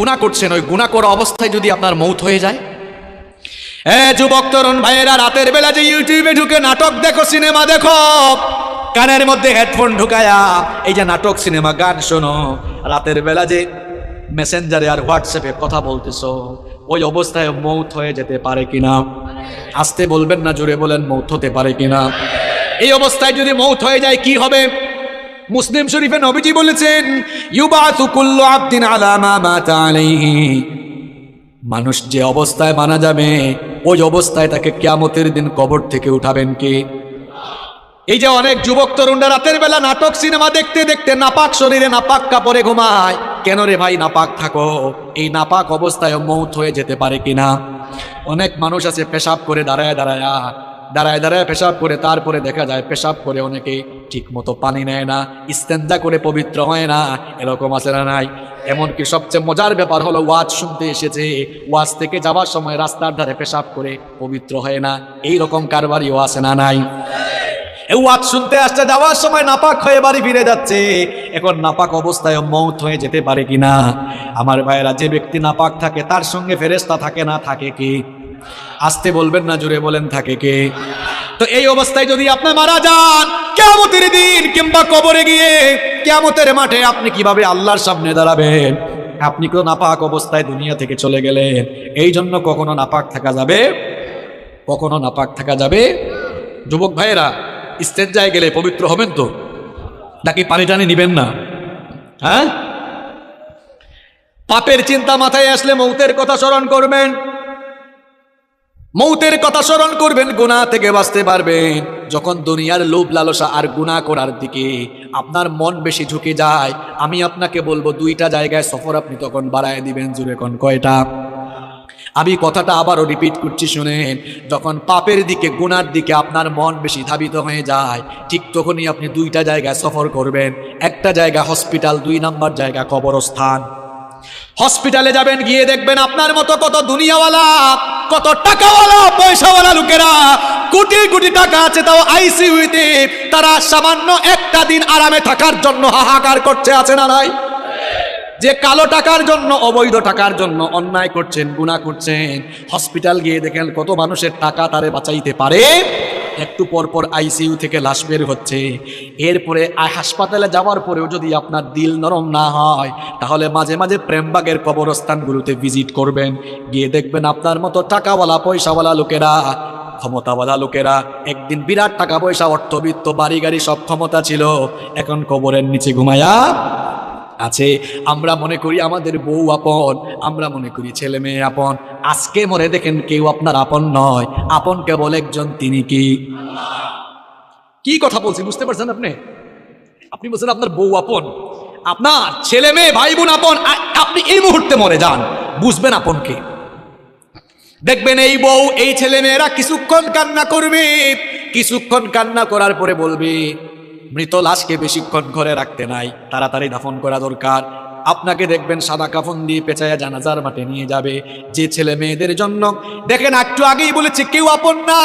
গুণা করছেন, ওই গুণা করা অবস্থায় যদি আপনার মৌত হয়ে যায়? এ যুবক, তরুণ ভাইয়েরা, রাতের বেলা যে ইউটিউবে ঢুকে নাটক দেখো, সিনেমা দেখো, কানের মধ্যে হেডফোন ঢুকায়া, এই যে নাটক, সিনেমা, গান শোনো। রাতের বেলা যে মেসেঞ্জারে আর হোয়াটসঅ্যাপে কথা বলতেছো, ওই অবস্থায় মৌত হয়ে যেতে পারে কিনা? আসতে বলবেন না, জোরে বলেন, মৌত হতে পারে কিনা? এই অবস্থায় যদি মৌত হয়ে যায়, কি হবে? মুসলিম শরীফে নবীজি বলেছেন, ইউবাতু কুল্লু আবদিন আলা মাতা আলাইহি। মানুষ যে অবস্থায় মানা যাবে, ওই অবস্থায় তাকে কিয়ামতের দিন কবর থেকে উঠাবেন কি? এই যে অনেক যুবক তরুণরা রাতের বেলা নাটক, সিনেমা দেখতে দেখতে নাপাক শরীরে নাপাক কাপড়ে ঘুমায়। কেন রে ভাই নাপাক থাকো? এই নাপাক অবস্থায় মৌত হয়ে যেতে পারে কিনা? অনেক মানুষ আছে পেশাব করে দাঁড়ায় দাঁড়ায়। দাঁড়ায় দাঁড়ায় পেশাব করে, তারপরে দেখা যায় পেশাব করে অনেকে ঠিক মতো পানি নেয় না ইস্তেন্দা করে পবিত্র হয় না, এরকম আছে না নাই? এমনকি সবচেয়ে মজার ব্যাপার হলো ওয়াজ শুনতে এসেছে, ওয়াজ থেকে যাওয়ার সময় রাস্তার ধারে পেশাব করে পবিত্র হয় না এই রকম কারবারিও আছে না নাই? ওয়াজ শুনতে আসছে যাওয়ার সময় নাপাক হয়ে বাড়ি ফিরে যাচ্ছে, এখন নাপাক অবস্থায় মৌত হয়ে যেতে পারে কিনা? আমার ভাইয়েরা, যে ব্যক্তি নাপাক থাকে, তার সঙ্গে ফেরেস্তা থাকে না, থাকে কি? আসতে বলবেন না জুড়ে বলেন, থাকে কে? তো এই অবস্থায় যদি আপনি মারা যান কেমতের দিন কিংবা কবরে গিয়ে কেমতের মাঠে আপনি কীভাবে আল্লাহর সামনে দাঁড়াবেন? আপনি তো নাপাক অবস্থায় দুনিয়া থেকে চলে গেলেন। এই জন্য কখনো নাপাক থাকা যাবে? কখনো নাপাক থাকা যাবে? যুবক ভাইয়েরা যায় গেলে পবিত্র হবেন তো? নাকি পানি টানি নিবেন না? হ্যাঁ? পাপের চিন্তা মাথায় আসলে মৌতের কথা স্মরণ করবেন। মৌতের কথা স্মরণ করবেন গুণা থেকে বাঁচতে পারবেন। যখন দুনিয়ার লোভ লালসা আর গুণা করার দিকে আপনার মন বেশি ঝুঁকে যায়, আমি আপনাকে বলব, দুইটা জায়গায় সফর আপনি তখন বাড়ায় দিবেন জুড়ে কোন কয়টা। আমি কথাটা আবারও রিপিট করছি, শুনেন। যখন পাপের দিকে, গুনার দিকে আপনার মন বেশি ধাবিত হয়ে যায়, ঠিক তখনই আপনি দুইটা জায়গায় সফর করবেন। একটা জায়গা হসপিটাল দুই নাম্বার জায়গা কবরস্থান। হসপিটালে যাবেন, গিয়ে দেখবেন আপনার মতো কত দুনিয়াওয়ালা, কত টাকাওয়ালা, পয়সাওয়ালা লোকেরা কোটি কোটি টাকা আছে তাও আইসিইউতে, তারা সামান্য একটা দিন আরামে থাকার জন্য হাহাকার করছে, আছে না নাই? যে কালো টাকার জন্য, অবৈধ টাকার জন্য অন্যায় করছেন গুণা করছেন, হসপিটাল গিয়ে দেখেন কত মানুষের টাকা তারে বাঁচাইতে পারে। একটু পর পর আইসিইউ থেকে লাশ বের হচ্ছে। এরপরে হাসপাতালে যাওয়ার পরেও যদি আপনার দিল নরম না হয়, তাহলে মাঝে মাঝে প্রেমবাগের কবরস্থানগুলোতে ভিজিট করবেন। গিয়ে দেখবেন আপনার মতো টাকাওয়ালা, পয়সাওয়ালা লোকেরা, ক্ষমতাওয়ালা লোকেরা, একদিন বিরাট টাকা পয়সা, অর্থবিত্ত, বাড়ি গাড়ি সব ক্ষমতা ছিল, এখন কবরের নিচে ঘুমায়া আছে। আমরা মনে করি আমাদের বউ আপন, আমরা মনে করি ছেলে মেয়ে আপন। আজকে মনে দেখেন কেউ আপনার আপন নয়, আপন কেবল একজন, তিনি কি? কি কথা বলছি বুঝতে পারছেন আপনি? আপনি বলছেন আপনার বউ আপন, আপনার ছেলে মেয়ে ভাই বোন আপন আপনি এই মুহূর্তে মরে যান, বুঝবেন আপনকে দেখবেন এই বউ, এই ছেলে মেয়েরা কিছুক্ষণ কান্না করবে, কিছুক্ষণ কান্না করার পরে বলবে মৃত লাশকে বেশিক্ষণ ঘরে রাখতে নাই। তাড়াতাড়ি দাফন করা দরকার। আপনাকে দেখবেন সাদা কাফন দিয়ে পেঁচায়া জানাজার মাঠে নিয়ে যাবে। যে ছেলে মেয়েদের জন্য দেখেন, একটু আগেই বলেছে, কেউ আপন না।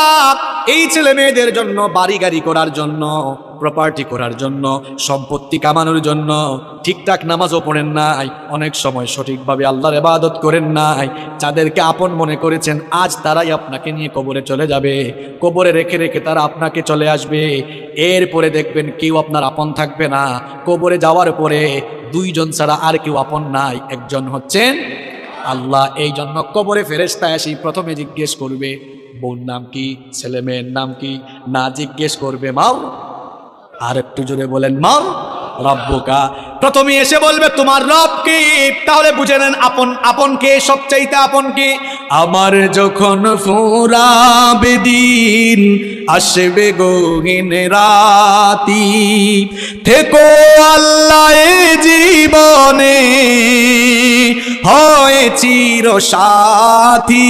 এই ছেলে মেয়েদের জন্য বাড়ি গাড়ি করার জন্য। প্রপার্টি করার জন্য, সম্পত্তি কামানোর জন্য, ঠিকঠাক নামাজও পড়েন নাই, অনেক সময় সঠিকভাবে আল্লাহর এবাদত করেন নাই, যাদেরকে আপন মনে করেছেন, আজ তারাই আপনাকে নিয়ে কবরে চলে যাবে, কবরে রেখে রেখে তারা আপনাকে চলে আসবে, এরপরে দেখবেন কেউ আপনার আপন থাকবে না, কবরে যাওয়ার পরে দুইজন ছাড়া আর কেউ আপন নাই, একজন হচ্ছেন আল্লাহ, এই জন্য কবরে ফেরেস্তা আসি প্রথমে জিজ্ঞেস করবে, বোন নাম কি, ছেলে মেয়ের নাম কি, না জিজ্ঞেস করবে, মাও আর একটু জোরে বলেন, মা, রব্বকা। প্রথমে এসে বলবে, তোমার রব কি? তাহলে বুঝে নেন, আপন আপন কে? সবচাইতে আপন কে? আমার যখন ফুরাবে দিন আসবে গহীন রাতি, থেকো আল্লাহ জীবনে, হয় চির সাথী,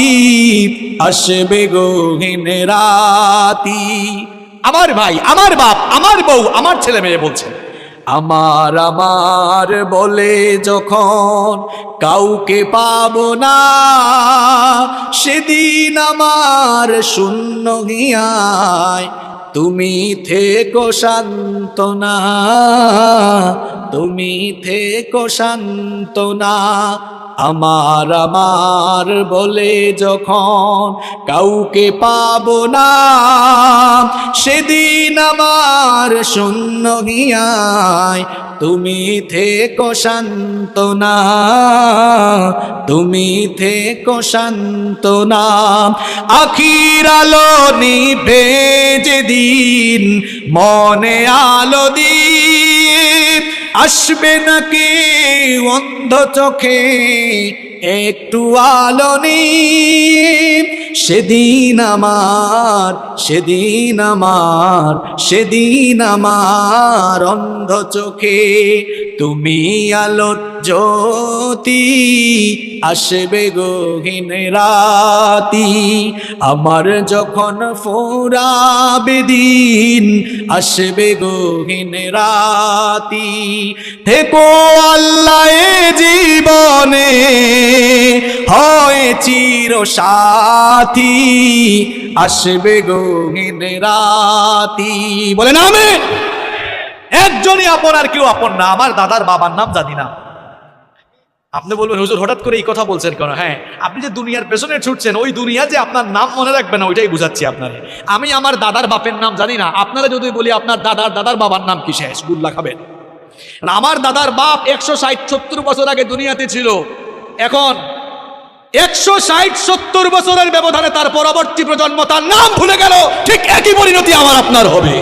আসবে গহীন রাতি। আমার ভাই আমার বাপ আমার বউ আমার ছেলে মেয়ে বলছে আমার আমার বলে যখন কাউকে পাব না, সেদিন আমার শূন্য হিয়ায়। তুমি থেকো শান্তনা তুমি থেকো শান্তনা আমার আমার বলে যখন কাউকে পাব না, সেদিন আমার শূন্য হিয়ায় তুমি থেকো শান্তনা, তুমি থেকো শান্তনা। আখির আলো নিভে যেদিন, মনে আলো দীপ, আসবে নাকি অন্ধ চোখে, একটু আলো নেই সেদিন আমার সেদিন আমার সেদিন আমার অন্ধ চোখে তুমি আলো জ্যোতি আসবে গহীন রাতি। আমার যখন ফোরাবে দিন আসবে গহীন রাতি। থেকো আল্লাহ জীবনে, হয় চির সাথী আসবে রাতি। বলেন আমি একজনই আপন আর কেউ আপন না, আমার দাদার বাবার নাম জানি না। আপনি বলবেন, হুজুর, হঠাৎ করে এই কথা বলছেন কেন? হ্যাঁ আপনি যে দুনিয়ার পেছনে ছুটছেন, ওই দুনিয়া যে আপনার নাম মনে রাখবে না, ওইটাই বুঝাচ্ছি আপনারে আমি আমার দাদার বাপের নাম জানি না, আপনারা যদি বলি আপনার দাদার দাদার বাবার নাম কি শেষ? গুল্লা খাবেন। আমার দাদার বাপ একশো ষাট, সত্তর বছর আগে দুনিয়াতে ছিল। এখন একশো ষাট, সত্তর বছরের ব্যবধানে তার পরবর্তী প্রজন্ম তার নাম ভুলে গেল। ঠিক একই পরিণতি আমার আপনার হবে।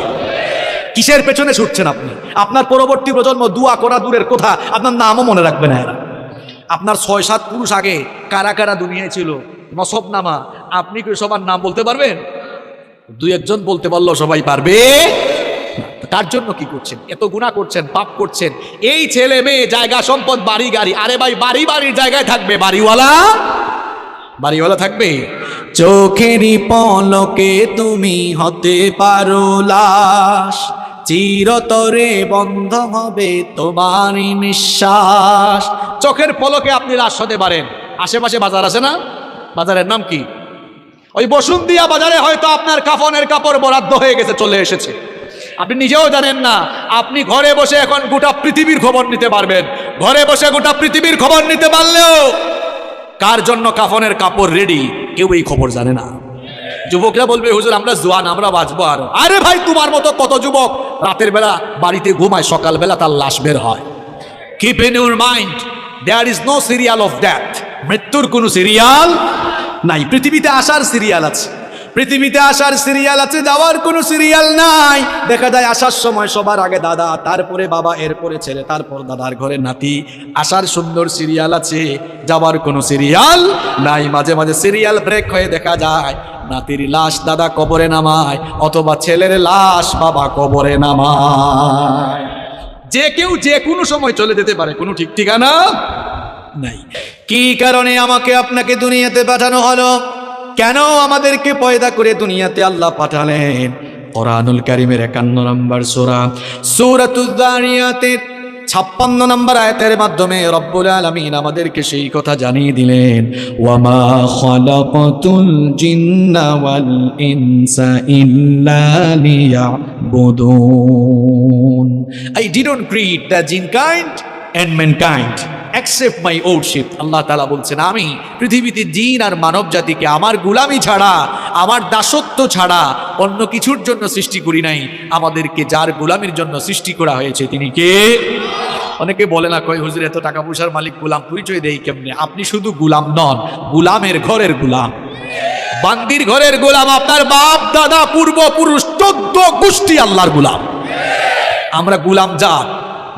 কিসের পেছনে ছুটছেন আপনি? আপনার পরবর্তী প্রজন্ম দুয়া করা দূরের কথা, আপনার নামও মনে রাখবে না এরা। আপনার ছয় সাত পুরুষ আগে কারা কারা দুনিয়ায় ছিল? নসব নামা আপনি কি সবার নাম বলতে পারবেন? দু একজন বলতে পারল সবাই পারবে। তার জন্য কি করছেন? এত গুণা করছেন, পাপ করছেন। এই ছেলে মেয়ে জায়গা সম্পদ, বাড়ি গাড়ি। আরে ভাই, বাড়ি বাড়ির জায়গায় থাকবে। বাড়িওয়ালা? বাড়িওয়ালা থাকবে? চোখেরই পলকে তুমি হতে পারো লাশ। চিরতরে বন্ধ হবে তোমারই নিঃশ্বাস। চোখের পলকে আপনি লাশ হতে পারেন। আশেপাশে বাজার আছে না? বাজারের নাম কি? ওই বসুন্তিয়া বাজারে হয়তো আপনার কাফনের কাপড় বরাদ্দ হয়ে গেছে, চলে এসেছে। আপনি নিজেও জানেন না, আপনি ঘরে বসে এখন গোটা পৃথিবীর খবর নিতে পারবেন। ঘরে বসে গোটা পৃথিবীর খবর নিতে পারলেও কার জন্য কাফনের কাপড় রেডি কেউ এই খবর জানে না। যুবকরা বলবে, হুজুর, আমরা জোয়ান, আমরা বাঁচবো আর। আরে ভাই, তোমার মতো কত যুবক রাতের বেলা বাড়িতে ঘুমায়, সকালবেলা তার লাশ বের হয়। Keep in your mind there is no serial of death মৃত্যুর কোনো সিরিয়াল নাই। পৃথিবীতে আসার সিরিয়াল আছে। পৃথিবীতে আসার সিরিয়াল আছে, যাওয়ার কোনো সিরিয়াল নাই। দেখা যায় আসার সময় সবার আগে দাদা, তারপরে বাবা, এরপরে ছেলে, তারপর দাদার ঘরে নাতি। আসার সুন্দর সিরিয়াল আছে, যাওয়ার কোনো সিরিয়াল নাই। মাঝে মাঝে সিরিয়াল ব্রেক হয়ে দেখা যায়, নাতির লাশ দাদা কবরে নামায়, অথবা ছেলের লাশ বাবা কবরে নামায়। যে কেউ যে কোনো সময় চলে যেতে পারে, কোনো ঠিক ঠিকানা নাই। কি কারণে আমাকে আপনাকে দুনিয়াতে পাঠানো হলো? কেন আমাদেরকে পয়দা করে দুনিয়াতে আল্লাহ পাঠালেন? কোরআনুল কারিমের একান্ন নম্বর সোরা। সুরাতুদ্দারিয়াতের ছাপ্পান্ন নম্বর আয়াতের মাধ্যমে রব্বুল আলমিন আমাদেরকে সেই কথা জানিয়ে দিলেন, ওয়ামা খলাকতুল জিন্না ওয়াল ইনসা ইল্লা লিয়াবুদুন। I didn't create the jinn kind and mankind. Except my ownership আল্লাহ তালা বলছেন, আমি পৃথিবীতে জিন আর মানব জাতিকে আমার গুলামি ছাড়া, আমার দাসত্ব ছাড়া অন্য কিছুর জন্য সৃষ্টি করি নাই। আমাদেরকে যার গুলামির জন্য সৃষ্টি করা হয়েছে, তিনি কে? অনেকে বলে না কয় হুজুর, এত টাকা পয়সার মালিক, গুলাম পরিচয় দেই কেমনে? আপনি শুধু গুলাম নন, গুলামের ঘরের গুলাম। বান্দির ঘরের গোলাম, আপনার বাপ, দাদা, পূর্বপুরুষ, চোদ্দ গোষ্ঠী আল্লাহর গুলাম। আমরা গুলাম জাত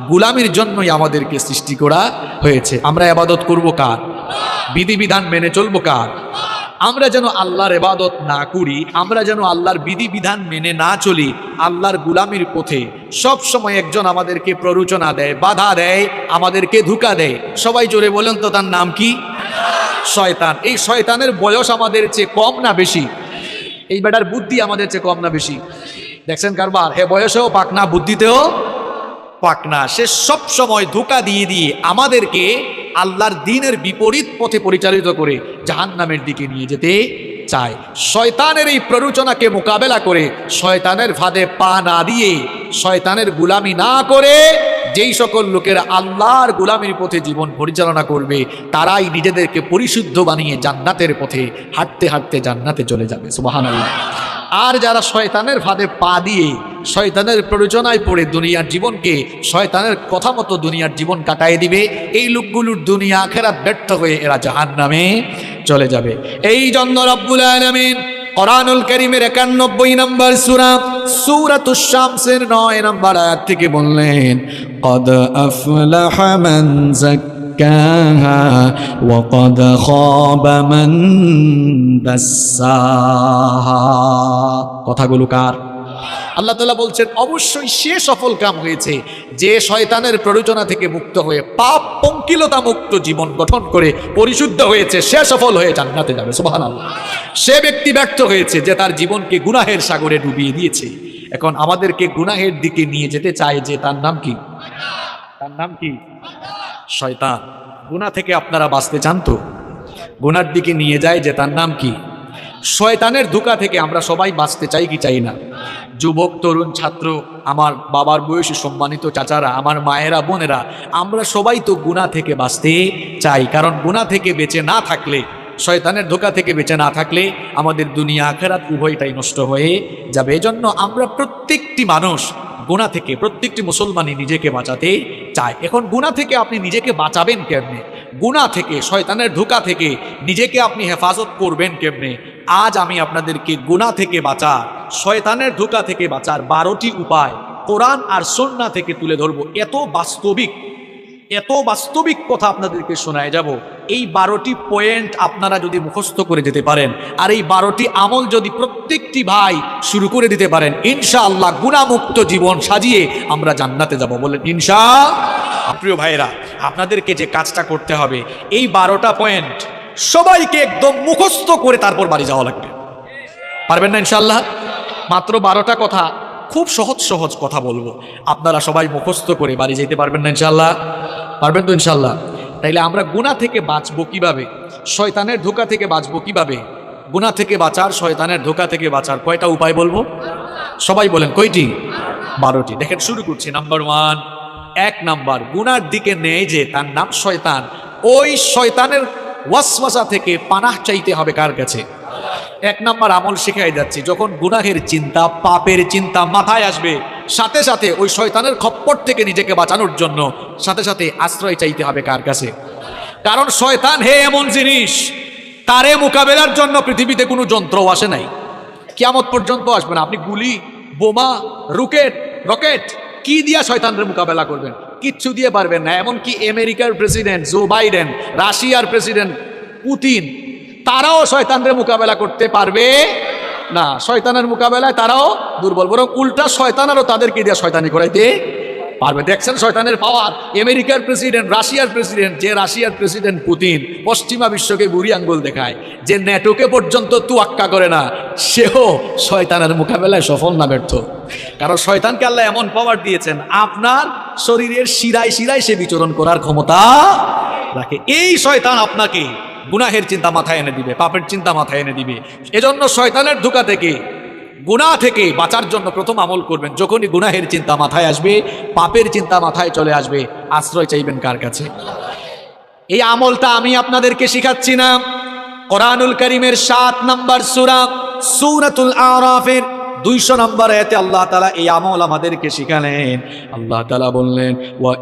গুলামির জন্যই আমাদেরকে সৃষ্টি করা হয়েছে। আমরা এবাদত করব কার? বিধিবিধান মেনে চলবো কার? আমরা যেন আল্লাহর এবাদত না করি, আমরা যেন আল্লাহর বিধিবিধান মেনে না চলি, আল্লাহর গুলামির পথে সব সময় একজন আমাদেরকে প্ররোচনা দেয়, বাধা দেয়, আমাদেরকে ধোকা দেয়। সবাই জোরে বলেন তো, তার নাম কি? শয়তান। এই শয়তানের বয়স আমাদের চেয়ে কম না বেশি? এই বেটার বুদ্ধি আমাদের চেয়ে কম না বেশি? দেখছেন কারবার? হে বয়সেও পাক না, বুদ্ধিতেও পাকনা সে সব সময় ধোকা দিয়ে দিয়ে আমাদেরকে আল্লাহর দিনের বিপরীত পথে পরিচালিত করে জাহান্নামের দিকে নিয়ে যেতে চায়। শয়তানের এই প্ররোচনাকে মোকাবেলা করে, শয়তানের ফাঁদে পা না দিয়ে, শয়তানের গুলামি না করে, যেই সকল লোকেরা আল্লাহর গুলামির পথে জীবন পরিচালনা করবে, তারাই নিজেদেরকে পরিশুদ্ধ বানিয়ে জান্নাতের পথে হাঁটতে হাঁটতে জান্নাতে চলে যাবে। সুবাহান আল্লাহ আর যারা শয়তানের ফাঁদে পা দিয়ে শয়তানের প্রযোজনায় পড়ে দুনিয়ার জীবনকে শয়তানের কথা মতো দুনিয়ার জীবন কাটায় দিবে, এই লোকগুলোর দুনিয়া আখেরাত ব্যর্থ হয়ে এরা জাহান নামে চলে যাবে। এই জন্য রব্বুল আলমিন কোরআনুল করিমের একানব্বই নম্বর সুরা সুরাত শামসের নয় নম্বর আয়াত থেকে বললেন, কদ আফলাহ زكاها وقد خاب من دساها কথাগুলো কার আল্লাহ তালা বলছেন অবশ্যই সে সফল কাম হয়েছে যে শয়তানের প্ররোচনা থেকে মুক্ত হয়ে পাপ পঙ্কিলতা মুক্ত জীবন গঠন করে পরিশুদ্ধ হয়েছে সে সফল হয়ে জান্নাতে যাবে সুবাহ সে ব্যক্তি ব্যর্থ হয়েছে যে তার জীবনকে গুনাহের সাগরে ডুবিয়ে দিয়েছে এখন আমাদেরকে গুনাহের দিকে নিয়ে যেতে চায় যে তার নাম কি তার নাম কি শয়তান, গুনাহ থেকে আপনারা বাঁচতে চান তো? গুনার দিকে নিয়ে যায় যে তার নাম কি? শয়তানের ধোকা থেকে আমরা সবাই বাঁচতে চাই কি চাই না? যুবক, তরুণ, ছাত্র, আমার বাবার বয়সী সম্মানিত চাচারা, আমার মায়েরা, বোনেরা, আমরা সবাই তো গুণা থেকে বাঁচতে চাই। কারণ গুণা থেকে বেঁচে না থাকলে, শয়তানের ধোকা থেকে বেঁচে না থাকলে আমাদের দুনিয়া, আখেরাত উভয়টাই নষ্ট হয়ে যাবে। এজন্য আমরা প্রত্যেকটি মানুষ গুণা থেকে প্রত্যেকটি মুসলমানই নিজেকে বাঁচাতে চায়। এখন গুণা থেকে আপনি নিজেকে বাঁচাবেন কেমনে? গুণা থেকে, শয়তানের ধোকা থেকে নিজেকে আপনি হেফাজত করবেন কেমনে? আজ আমি আপনাদেরকে গুণা থেকে বাঁচা শয়তানের ধোকা থেকে বাঁচার বারোটি উপায় কোরআন আর সন্না থেকে তুলে ধরবো। এত বাস্তবিক এত বাস্তবিক কথা আপনাদেরকে শোনায় যাব। এই বারোটি পয়েন্ট আপনারা যদি মুখস্থ করে যেতে পারেন, আর এই বারোটি আমল যদি প্রত্যেকটি ভাই শুরু করে দিতে পারেন, ইনশাআল্লাহ গুণামুক্ত জীবন সাজিয়ে আমরা জান্নাতে যাব বলেন ইনশা প্রিয় ভাইরা আপনাদেরকে যে কাজটা করতে হবে, এই বারোটা পয়েন্ট সবাইকে একদম মুখস্থ করে তারপর বাড়ি যাওয়া লাগবে। পারবেন না ইনশাল্লাহ মাত্র বারোটা কথা, খুব সহজ সহজ কথা বলব। আপনারা সবাই মুখস্থ করে বাড়ি যেতে পারবেন না ইনশাল্লাহ পারবেন তো ইনশাল্লাহ তাইলে আমরা গুণা থেকে বাঁচবো কীভাবে? শয়তানের ধোকা থেকে বাঁচবো কীভাবে? গুণা থেকে বাঁচার, শয়তানের ধোকা থেকে বাঁচার কয়টা উপায় বলব? সবাই বলেন, কয়টি? বারোটি। দেখেন, শুরু করছি। নাম্বার ওয়ান এক নাম্বার গুনার দিকে নেয় যে তার নাম শয়তান। ওই শয়তানের ওয়াসওয়াসা থেকে পানাহ চাইতে হবে কার কাছে? এক নাম্বার আমল শিখাই যাচ্ছি, যখন গুনাহের চিন্তা, পাপের চিন্তা মাথায় আসবে সাথে সাথে ওই শয়তানের খপ্পর থেকে নিজেকে বাঁচানোর জন্য সাথে সাথে আশ্রয় চাইতে হবে কার কাছে? কারণ শয়তান হে এমন জিনিস, তারে মোকাবেলার জন্য পৃথিবীতে কোনো যন্ত্র আসে নাই। কিয়ামত পর্যন্ত আসবে না। আপনি গুলি, বোমা, রুকেট, রকেট, কি দিয়া শয়তানের মোকাবেলা করবেন? কিচ্ছু দিয়ে পারবেন না। এমনকি আমেরিকার প্রেসিডেন্ট, জো বাইডেন, রাশিয়ার প্রেসিডেন্ট পুতিন, তারাও শয়তানের মোকাবেলা করতে পারবে না, শয়তানের মোকাবেলায় তারাও দুর্বল, বরং উল্টা শয়তানেরও তাদেরকে দিয়ে শয়তানি করাইতে পারবে। দেখছেন শয়তানের পাওয়ার আমেরিকার প্রেসিডেন্ট রাশিয়ার প্রেসিডেন্ট যে রাশিয়ার প্রেসিডেন্ট পুতিন পশ্চিমা বিশ্বকে বুড়ি আঙ্গুল দেখায়। যে নেটোকে পর্যন্ত তুয়াক্কা করে না, সেও শয়তানের মোকাবেলায় সফল না ব্যর্থ। কারণ শয়তানকে আল্লাহ এমন পাওয়ার দিয়েছেন, আপনার শরীরের শিরায় শিরায় সে বিচরণ করার ক্ষমতা রাখে। এই শয়তান আপনাকে গুনাহের চিন্তা মাথায় এনে দিবে, পাপের চিন্তা মাথায় এনে দিবে। এজন্য শয়তানের ধোকা থেকে, গুনাহ থেকে বাঁচার জন্য প্রথম আমল করবেন। যখনই গুনাহের চিন্তা মাথায় আসবে, পাপের চিন্তা মাথায় চলে আসবে। আশ্রয় চাইবেন কার কাছে? এই আমলটা আমি আপনাদেরকে শিখাচ্ছি না। কোরআনুল করিমের সাত নম্বর সুরা, সুরাতুল আরাফের দুইশো নম্বর এতে আল্লাহ তালা এই আমল আমাদেরকে শিখালেন। আল্লাহ তালা বললেন, ওয়া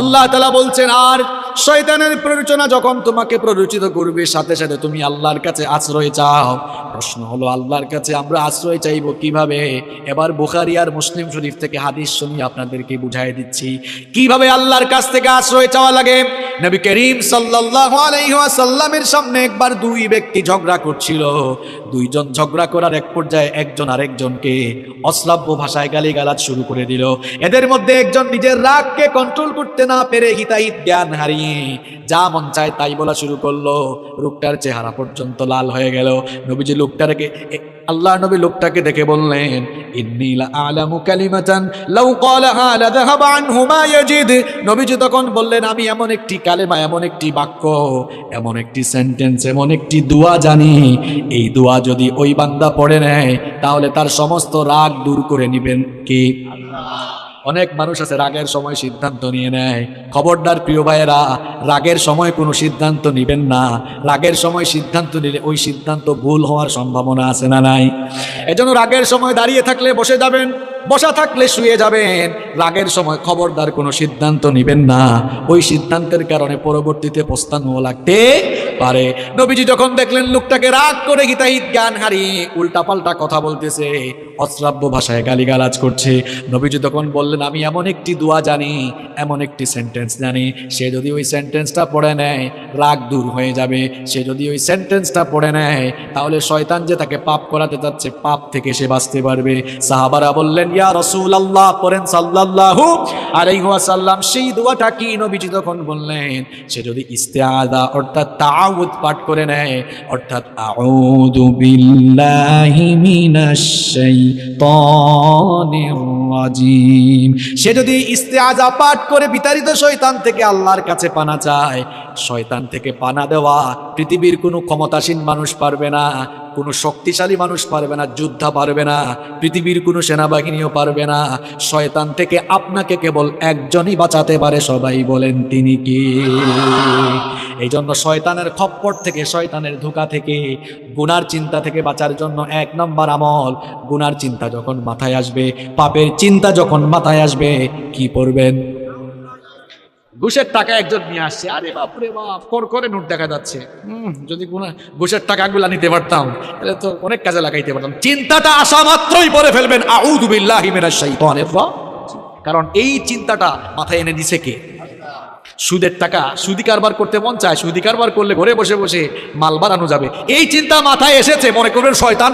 আল্লাহ তালা বলছেন, আর শয়তানের প্ররোচনা যখন তোমাকে প্ররোচিত করবে, সাথে সাথে তুমি আল্লাহর কাছে আশ্রয় চাও। প্রশ্ন হলো, আল্লাহর কাছে আমরা আশ্রয় চাই চাইব কীভাবে? এবার বুখারি আর মুসলিম শরীফ থেকে হাদিস শুনি আপনাদেরকে বুঝাই দিচ্ছি। কীভাবে আল্লাহর কাছ থেকে আশ্রয় চাওয়া লাগে? নবী করিম সাল্লাল্লাহু আলাইহি ওয়াসাল্লামের সামনে একবার দুই ব্যক্তি ঝগড়া করছিল। দুইজন ঝগড়া করার এক পর্যায়ে একজন আরেকজনকে অশ্রাব্য ভাষায় গালিগালাজ শুরু করে দিল। এদের মধ্যে একজন নিজের রাগকে কন্ট্রোল করতে না পেরে হিতাহিত জ্ঞান হারিয়ে যা মন চায় তাই বলা শুরু করল। লোকটার চেহারা পর্যন্ত লাল হয়ে গেল। নবীজি লোকটাকে আল্লাহ নবী লোকটাকে দেখে বললেন নবীজি তখন বললেন, আমি এমন একটি কালেমা, এমন একটি বাক্য, এমন একটি সেন্টেন্স এমন একটি দোয়া জানি। এই দোয়া যদি ওই বান্দা পড়ে নেয়, তাহলে তার সমস্ত রাগ দূর করে নিবেন কে? অনেক মানুষ আছে, রাগের সময় সিদ্ধান্ত নিয়ে নেয়। খবরদার প্রিয় ভাইয়েরা, রাগের সময় কোনো সিদ্ধান্ত নেবেন না। রাগের সময় সিদ্ধান্ত নিলে ওই সিদ্ধান্ত ভুল হওয়ার সম্ভাবনা আছে না নাই? এজন্য রাগের সময় দাঁড়িয়ে থাকলে বসে যাবেন। বসা থাকলে শুয়ে যাবেন। রাগের সময় খবরদার কোনো সিদ্ধান্ত নেবেন না। ওই সিদ্ধান্তের কারণে পরবর্তীতে প্রস্থানও লাগতে পারে। নবীজি যখন দেখলেন লোকটাকে রাগ করে হিতাহিত জ্ঞান হারিয়ে উল্টাপাল্টা কথা বলতেছে, অশ্রাব্য ভাষায় গালিগালাজ করছে, নবীজি তখন বললেন, আমি এমন একটি দোয়া জানি, এমন একটি সেন্টেন্স জানি। সে যদি ওই সেন্টেন্সটা পড়ে নেয়, রাগ দূর হয়ে যাবে। সে যদি ওই সেন্টেন্সটা পড়ে নেয়, তাহলে শয়তান যে তাকে পাপ করাতে যাচ্ছে পাপ থেকে সে বাঁচতে পারবে। সাহাবারা বললেন ইয়া রসুল আল্লাহ পড়েন সাল্লাল্লাহু আলাইহি ওয়াসাল্লাম, সেই দোয়াটা কি নবীজি তখন বললেন? সে যদি ইস্তেআদা, অর্থাৎ তাউদ পাঠ করে নেয়, অর্থাৎ আউযু বিল্লাহি মিনাশ শাইতানির রাজিম। সে যদি ইস্তেআজা পাঠ করে বিতাড়িত শয়তান থেকে আল্লাহর কাছে পানা চায়, শয়তান থেকে পানা দেওয়া পৃথিবীর কোনো ক্ষমতাসীন মানুষ পারবে না, কোনো শক্তিশালী মানুষ পারবে না, যোদ্ধা পারবে না, পৃথিবীর কোনো সেনাবাহিনীও পারবে না। শয়তান থেকে আপনাকে কেবল একজনই বাঁচাতে পারে, সবাই বলেন, তিনি কি? এই জন্য শয়তানের খপ্পর থেকে, শয়তানের ধোকা থেকে, গুনার চিন্তা থেকে বাঁচার জন্য এক নম্বর আমল, গুনার চিন্তা যখন মাথায় আসবে, পাপের চিন্তা যখন মাথায় আসবে, কি পড়বেন? ঘুষের টাকা একজন নিয়ে আসছে, আরে বাপরে বাপ, কর করে নোট দেখা যাচ্ছে। হুম, যদি কোনো ঘুষের টাকাগুলা নিতে পারতাম, তাহলে তো অনেক কাজে লাগাইতে পারতাম। চিন্তাটা আসা মাত্রই পরে ফেলবেন, আউযু বিল্লাহি মিনাশ শাইতানির কারণ এই চিন্তাটা মাথায় এনে দিছে কে? সুদের টাকা, সুদি কারবার করতে মন চায়, সুদি কারবার করলে ঘরে বসে বসে মাল বাড়ানো যাবে। এই চিন্তা মাথায় এসেছে, মনে করবেন শয়তান?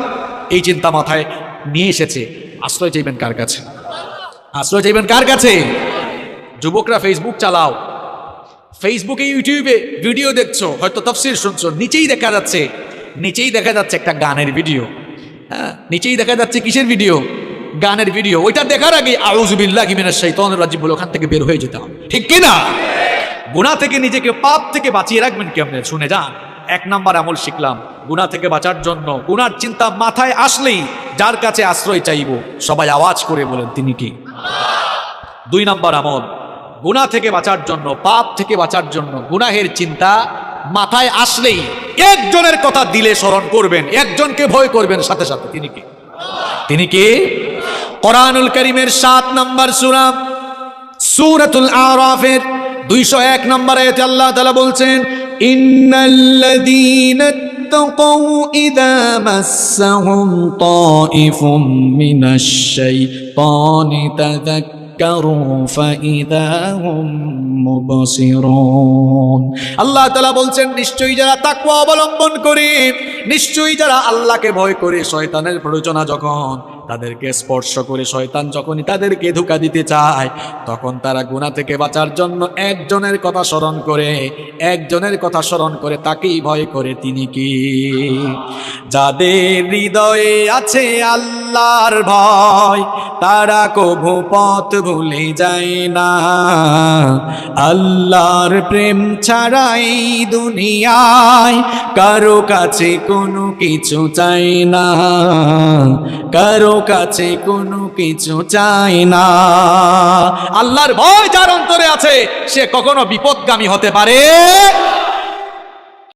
এই চিন্তা মাথায় নিয়ে এসেছে। আশ্রয় চাইবেন কার কাছে? আশ্রয় চাইবেন কার কাছে? যুবকরা ফেসবুক চালাও। ফেসবুকে ইউটিউবে ভিডিও দেখছ, হয়তো তফসির শুনছো, নিচেই দেখা যাচ্ছে, নিচেই দেখা যাচ্ছে একটা গানের ভিডিও হ্যাঁ নিচেই দেখা যাচ্ছে কিসের ভিডিও গানের ভিডিও ওইটা দেখার আগে আউজুবিল্লাহ কিমিনের শৈতন বলে ওখান থেকে বের হয়ে যেতে হবে। ঠিক কিনা? গুণা থেকে নিজেকে পাপ থেকে বাঁচিয়ে রাখবেন কেমনে? শুনে যান। এক নাম্বার আমল শিখলাম। গুণা থেকে বাঁচার জন্য গুনার চিন্তা মাথায় আসলেই যার কাছে আশ্রয় চাইব, সবাই আওয়াজ করে বলেন, তিনি কি? দুই নাম্বার আমল গুনাহ থেকে বাঁচার জন্য, পাপ থেকে বাঁচার জন্য গুনাহের চিন্তা মাথায় আসলেই একজনের কথা দিলে স্মরণ করবেন, একজনকে ভয় করবেন, সাথে সাথে। তিনি কে? তিনি কে? করিমের সাত নাম্বার সুরা, সূরাতুল আরাফের দুইশো এক নম্বর আয়াতে আল্লাহ তাআলা বলছেন ইন্নাল্লাযীনা اتقوا إذا مسهم طائف من الشيطان تذكروا فإذا هم مبصرون আল্লাহ তালা বলছেন নিশ্চয়ই যারা তাকওয়া অবলম্বন করে নিশ্চয়ই যারা আল্লাহকে ভয় করে শয়তানের প্ররোচনা যখন তাদেরকে স্পর্শ করে শয়তান যখনই তাদেরকে ধোকা দিতে চায়, তখন তারা গুণা থেকে বাঁচার জন্য একজনের কথা স্মরণ করে, একজনের কথা স্মরণ করে তাকেই ভয় করে। তিনি কি? যাদের হৃদয়ে আছে আল্লাহর ভয়, তারা কভু পথ ভুলে যায় না। আল্লাহর প্রেম ছাড়াই দুনিয়ায় কারও কাছে কোনো কিছু চায় না। কারও কাছে কোনো কিছু চাই না। আল্লাহর ভয় যার অন্তরে আছে, সে কখনো বিপদগামী হতে পারে।